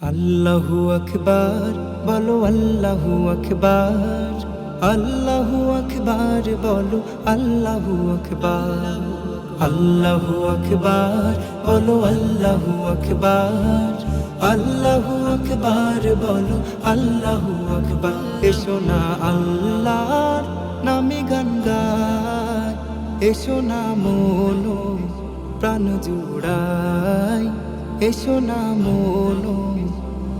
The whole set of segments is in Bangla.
আল্লাহু আকবার, বলো আল্লাহু আকবার। আল্লাহু আকবার, বলো আল্লাহু আকবার। আল্লাহু আকবার, বলো আল্লাহু আকবার। আল্লাহু আকবার, বলো আল্লাহু আকবার। এসো না আল্লাহর নামে গান গায়। এসো না মনো প্রাণ জুড়াই এসো না মনো,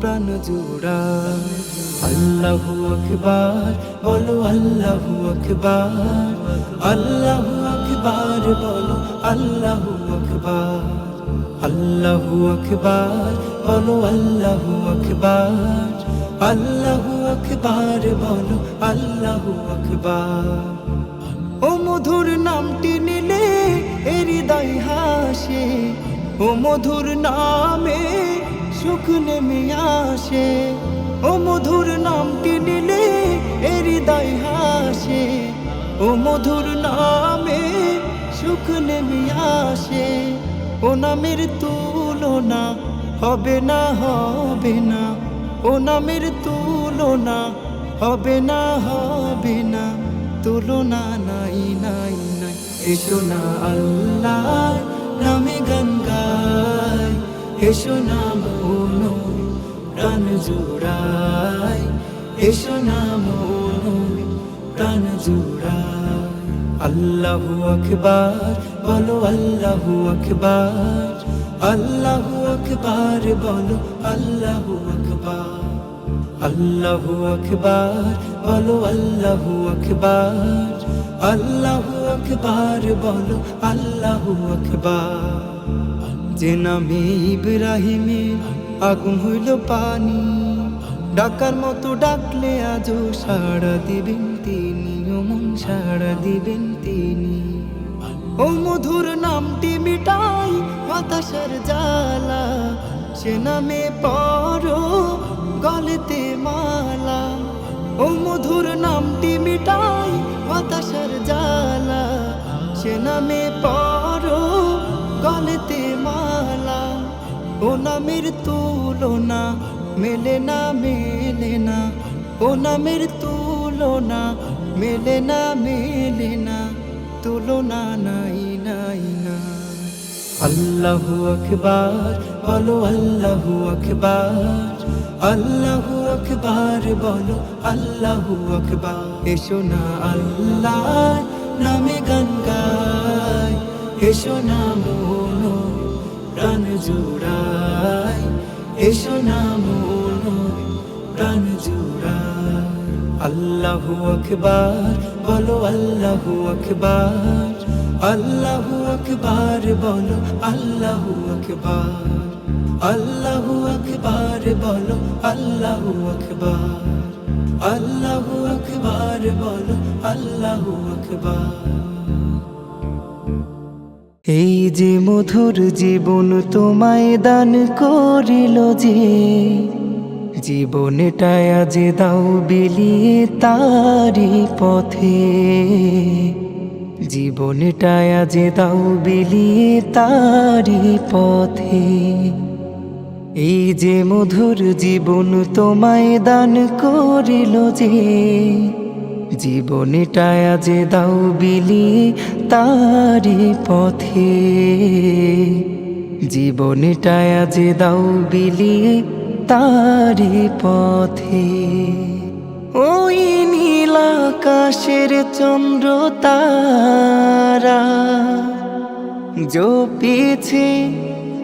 প্রাণ জুড়াই আল্লাহু আকবার, বলো আল্লাহু আকবার। আল্লাহু আকবার, বলো আল্লাহু আকবার। আল্লাহু আকবার, বলো আল্লাহু আকবার। আল্লাহু আকবার, বলো আল্লাহু আকবার। ও মধুর নামটি নিলে হৃদয় হাসে। ও মধুর নামে সুখ নেমে আসে। ও মধুর নামটি নিলে হৃদয় হাসে। ও মধুর নামে সুখ নেমে আসে। ও নামের তুলনা হবে না হবে না। ও নামের তুলনা হবে না হবে না। তুলনা নাই নাই নাই। এসো না আল্লাহ নামে গান গাই এসো না মনো প্রাণ জোড়াই এসো না মনো প্রাণ জোড়াই আল্লাহু আকবার, বলো আল্লাহু আকবার। আল্লাহু আকবার, বলো আল্লাহু আকবার। আল্লাহু আকবার, বলো আল্লাহু আকবার আল্লাহু আকবার, বলো আল্লাহু আকবার। যে নামে ইব্রাহিমের আগুন হইল পানি, ডাকার মতো ডাকলে আজও সাড়া দিবেন তিনি মন সাড়া দিবেন তিনি। ও মধুর নামটি মিটাই হতাশার জ্বালা, সে নামে পড়ো। গলেতে মালা ও মধুর নামটি মিটাই হতাশার জ্বালা। সে নামে পড়ো গলেতে মালা ও নামের তুলনা, মেলে না মেলে না। ও নামের তুলনা, মেলে না মেলে না। তুলনা নাই নাই না আল্লাহু আকবার, বলো আল্লাহু আকবার। আল্লাহু আকবার বলো, আল্লাহু আকবার। এসো না আল্লাহ নামে গান গাই। এসো না মনো, প্রাণ জুড়াই। এসো না মনো, প্রাণ জুড়াই। আল্লাহু আকবার বলো, আল্লাহু আকবার। আল্লাহু আকবার বলো, আল্লাহু আকবার। আল্লাহু আকবার বলো, আল্লাহু আকবার। আল্লাহু আকবার বলো, আল্লাহু আকবার। এই যে মধুর জীবন তোমায় দান করিল যে জীবনটায় আজ দাও বিলিয়ে তারি পথে। জীবনটায় আজ দাও বিলিয়ে তারি পথে। এই যে মধুর জীবন তোমায় দান করিল যে জীবনটায় আজ দাও বিলি তারি পথে। জীবনটায় আজ দাও বিলি তারি পথে। ওই নীলাকাশের চন্দ্র তারা জপিছে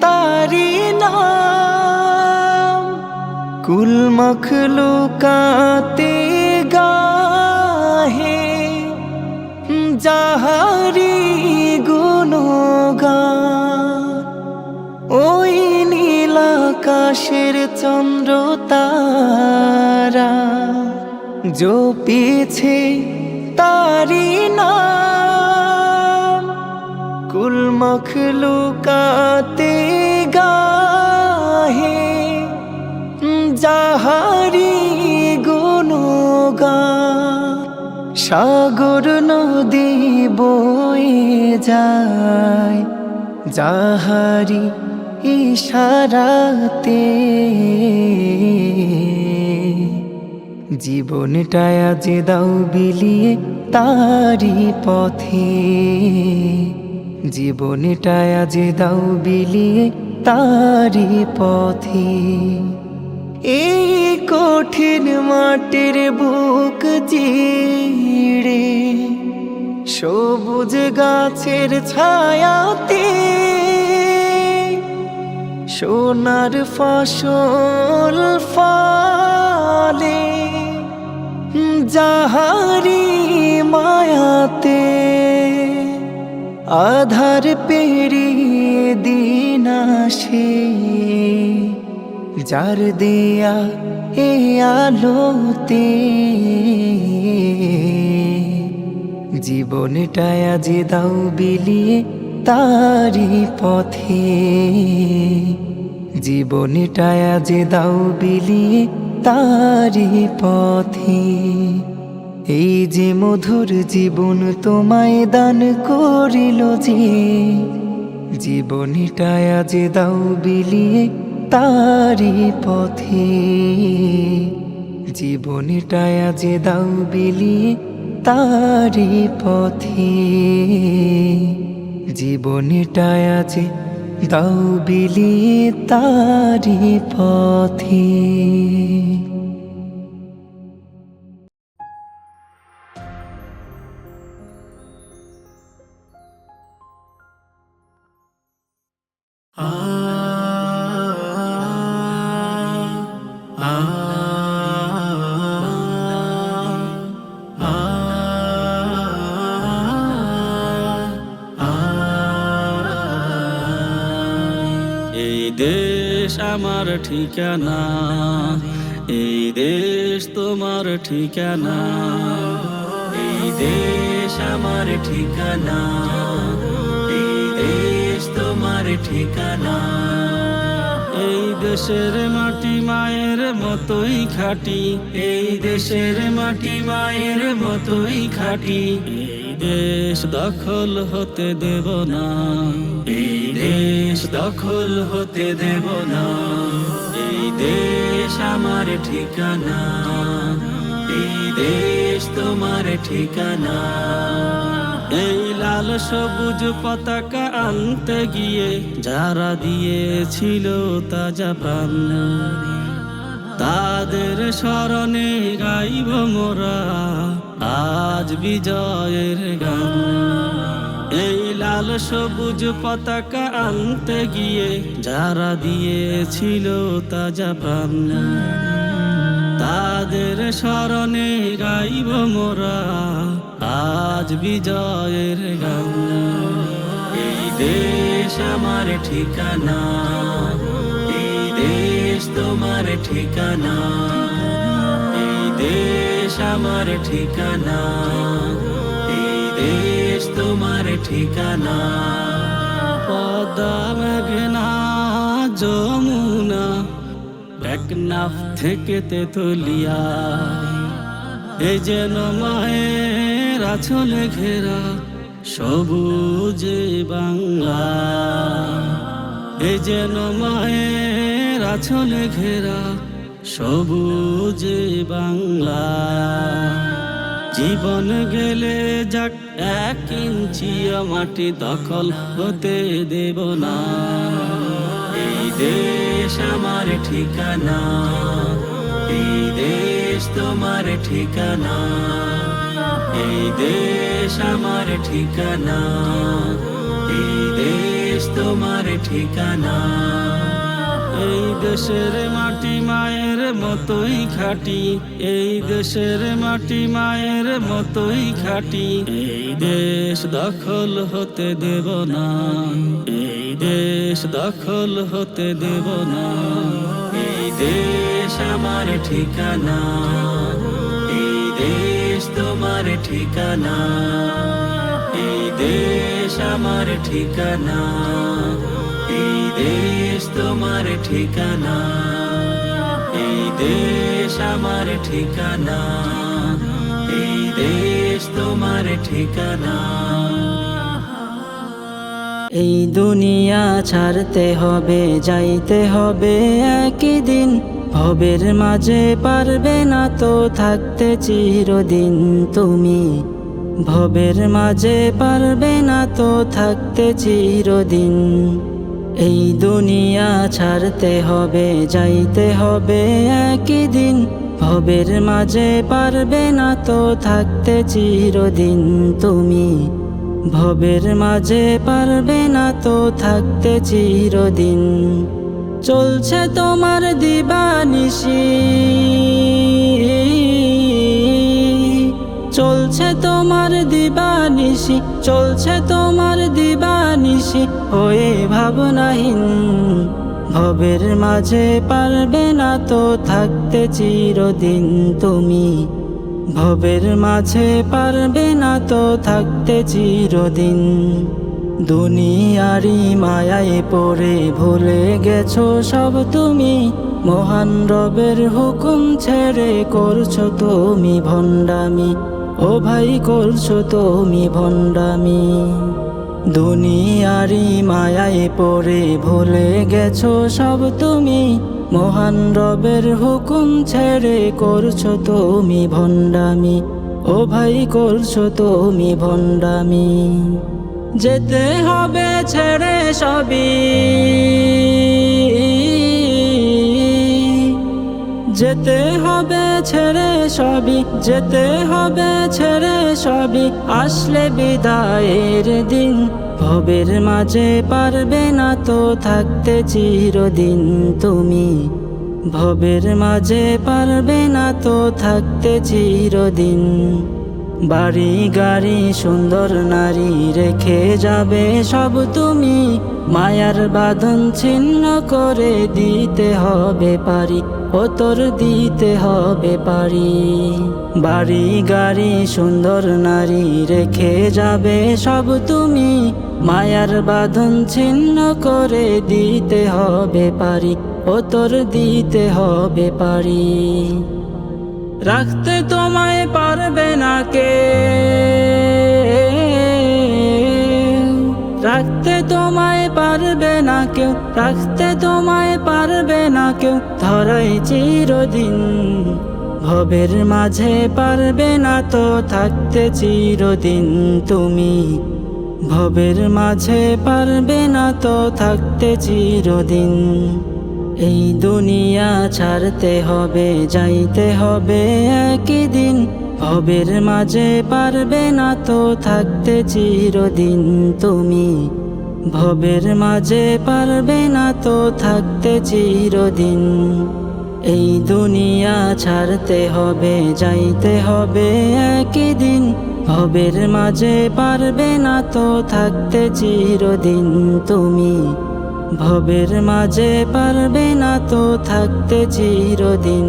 তারি নাম। কুল মখলুকাতে গাহে যাহারি গুণগান। ওই নীলাকাশের চন্দ্র তারা জপিছে তারি নাম। কুল মখলুকাতে সাগর নদী বয়ে যায়, যাহারি ইশারাতে। জীবনটা আজ দাও বিলিয়ে তারি পথে। জীবনটা আজ দাও বিলিয়ে তারি পথে। এই কঠিন মাটির বুক চিড়ে, সবুজ গাছের ছায়াতে সোনার ফসল ফলে, যাহারি মায়াতে আধার পেরিয়ে দিন আসে। যার দেয়া এ আলোতে। জীবনটা আজ দাও বিলিয়ে তারি পথে। জীবনটা আজ দাও বিলিয়ে তারি পথে। এই যে মধুর জীবন তোমায় দান করিল যে, জীবনটা আজ দাও বিলিয়ে তারি পথে। জীবনটা যে দাও বিলিয়ে তারি পথে। জীবনটা যে দাও বিলিয়ে তারি পথে। দেশ আমার ঠিকানা। এই দেশ তোমার ঠিকানা। এই দেশ আমার ঠিকানা। এই দেশ তোমার ঠিকানা। এই দেশের মাটি মায়ের মতোই খাটি, এই দেশের মাটি মায়ের মতোই খাটি। দেশ দখল হতে দেব না, এই দেশ দখল হতে দেব না। এই দেশ আমার ঠিকানা, এই দেশ তোমার ঠিকানা। এই লাল সবুজ পতাকা আনতে গিয়ে যারা দিয়েছিল তাজা প্রাণ। তাদের স্মরণে গাইব মোরা আজ বিজয়ের গান। এই লাল সবুজ পতাকা আনতে গিয়ে যারা দিয়েছিল তাজা প্রাণ। তাদের স্মরণে গাইব মোরা। আজ বিজয়ের গান। এই দেশ আমার ঠিকানা। এই দেশ তোমার ঠিকানা। এই দেশ আমার ঠিকানা। এই দেশ তোমার ঠিকানা। পদ্মা, মেঘনা, যমুনা। টেকনাফ থেকে তেতুলিয়া এ যেন মায়ের আছলে ঘেরা সবুজ বাংলা। এ যেন মায়ের আছলে ঘেরা সবুজ বাংলা। জীবন গেলে যাক এক ইঞ্চি মাটি দখল হতে দেব না। এই দেশ আমার ঠিকানা, এই দেশ তোমার ঠিকানা, এই দেশ আমার ঠিকানা, এই দেশ তোমার ঠিকানা। এই দেশের মাটি মায়ের মতোই খাটি, এই দেশের মাটি মায়ের মতোই খাটি। এই দেশ দখল হতে দেব না, এই দেশ দখল হতে দেব না। এই দেশ আমার ঠিকানা, এই দেশ তোমার ঠিকানা। এই দেশ আমার ঠিকানা। এই দেশ তোমার ঠিকানা, এই দেশ আমার ঠিকানা, এই দেশ তোমার ঠিকানা। এই দুনিয়া ছাড়তে হবে, যাইতে হবে একই দিন। ভবের মাঝে পারবে না তো থাকতে চিরদিন তুমি। ভবের মাঝে পারবে না তো থাকতে চিরদিন। এই দুনিয়া ছাড়তে হবে, যাইতে হবে একই দিন। ভবের মাঝে পারবে না তো থাকতে চিরদিন তুমি। ভবের মাঝে পারবে না তো থাকতে চিরদিন। চলছে তোমার দিবানিশি। চলছে তোমার দিবানিশি, চলছে তোমার দিবানিশি হয়ে ভাবনাহীন। ভবের মাঝে পারবে না তো থাকতে চিরদিন তুমি। ভবের মাঝে পারবে না তো থাকতে চিরদিন। দুনিয়ারি মায়ায় পড়ে ভুলে গেছো সব তুমি। মহান রবের হুকুম ছেড়ে করছ তুমি ভণ্ডামি। ও ভাই, করছ তুমি ভণ্ডামি। দুনিয়ারি মায়ায় পড়ে ভুলে গেছো সব তুমি। মহান রবের হুকুম ছেড়ে করছ তুমি ভণ্ডামি। ও ভাই, করছ তুমি ভণ্ডামি। যেতে হবে ছেড়ে সবই। যেতে হবে, ছেড়ে সবই। যেতে হবে, ছেড়ে সবই। আসলে বিদায়ের দিন, ভবের মাঝে পারবে না তো থাকতে চিরদিন তুমি। ভবের মাঝে পারবে না তো থাকতে চিরদিন। বাড়ি গাড়ি সুন্দর নারী রেখে যাবে সব তুমি। মায়ার বাঁধন ছিন্ন করে দিতে হবে পারি। ও তোর দিতে হবে পারি। বাড়ি, গাড়ি, সুন্দর নারী রেখে যাবে সব তুমি। মায়ার বাঁধন ছিন্ন করে দিতে হবে পারি ও তোর দিতে হবে পারি। রাখতে তোমায় পারবে না কে? রাখতে তোমায় পারবে না কেউ, রাখতে তোমায় পারবে না কেউ। ধরাই চিরদিন, ভবের মাঝে পারবে না তো, থাকতে চিরদিন তুমি। ভবের মাঝে পারবে না তো, থাকতে চিরদিন। এই দুনিয়া ছাড়তে হবে, যাইতে হবে একই দিন। ভবের মাঝে পারবে না তো থাকতে চিরদিন তুমি। ভবের মাঝে পারবে না তো থাকতে চিরদিন। এই দুনিয়া ছাড়তে হবে, যাইতে হবে একই দিন। ভবের মাঝে পারবে না তো থাকতে চিরদিন তুমি। ভবের মাঝে পারবে না তো থাকতে চিরদিন।